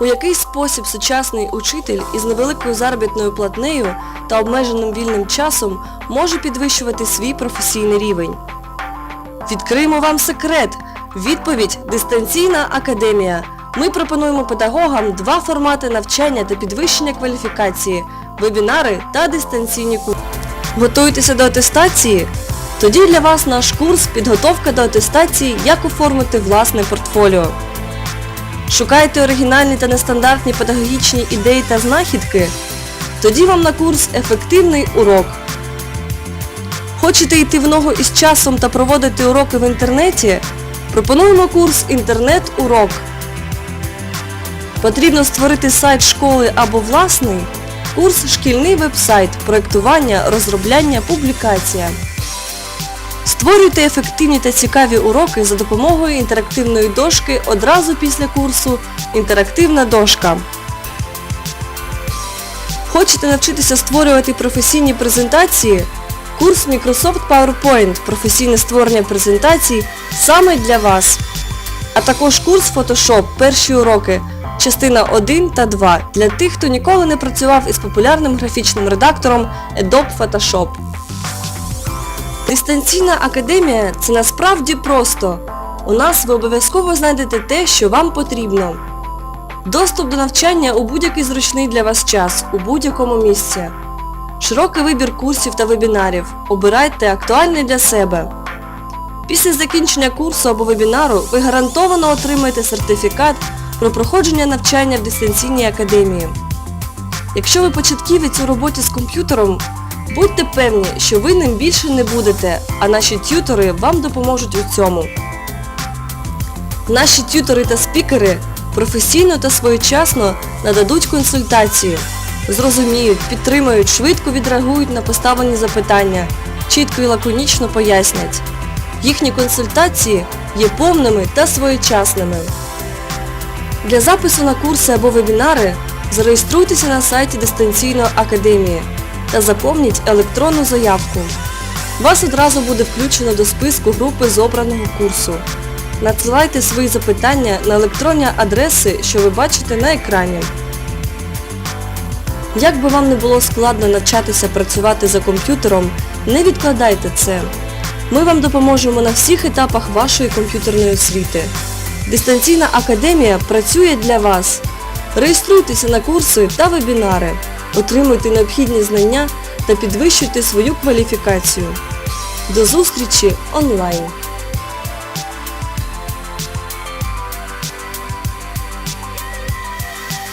У який спосіб сучасний учитель із невеликою заробітною платнею та обмеженим вільним часом може підвищувати свій професійний рівень? Відкриємо вам секрет. Відповідь Дистанційна академія. Ми пропонуємо педагогам два формати навчання та підвищення кваліфікації вебінари та дистанційні курси. Готуєтеся до атестації? Тоді для вас наш курс Підготовка до атестації Як оформити власне портфоліо. Шукаєте оригінальні та нестандартні педагогічні ідеї та знахідки? Тоді вам на курс Ефективний урок. Хочете йти в ногу із часом та проводити уроки в інтернеті? Пропонуємо курс Інтернет-урок. Потрібно створити сайт школи або власний? Курс Шкільний веб-сайт, проєктування, розробляння, публікація. Створюйте ефективні та цікаві уроки за допомогою інтерактивної дошки одразу після курсу Інтерактивна дошка. Хочете навчитися створювати професійні презентації? Курс Microsoft PowerPoint професійне створення презентацій саме для вас. А також курс Photoshop перші уроки, частина 1 та 2 для тих, хто ніколи не працював із популярним графічним редактором Adobe Photoshop. Дистанційна академія це насправді просто. У нас ви обов'язково знайдете те, що вам потрібно. Доступ до навчання у будь-який зручний для вас час, у будь-якому місці. Широкий вибір курсів та вебінарів. Обирайте актуальний для себе. Після закінчення курсу або вебінару ви гарантовано отримаєте сертифікат про проходження навчання в дистанційній академії. Якщо ви початківець у роботі з комп'ютером, будьте певні, що ви ним більше не будете, а наші т'ютори вам допоможуть у цьому. Наші т'ютори та спікери професійно та своєчасно нададуть консультації, зрозуміють, підтримають, швидко відреагують на поставлені запитання, чітко і лаконічно пояснять. Їхні консультації є повними та своєчасними. Для запису на курси або вебінари зареєструйтеся на сайті дистанційної академії та заповніть електронну заявку. Вас одразу буде включено до списку групи з обраного курсу. Надсилайте свої запитання на електронні адреси, що ви бачите на екрані. Як би вам не було складно навчатися працювати за комп'ютером, не відкладайте це. Ми вам допоможемо на всіх етапах вашої комп'ютерної освіти. Дистанційна академія працює для вас. Реєструйтеся на курси та вебінари, отримуйте необхідні знання та підвищуйте свою кваліфікацію. До зустрічі онлайн!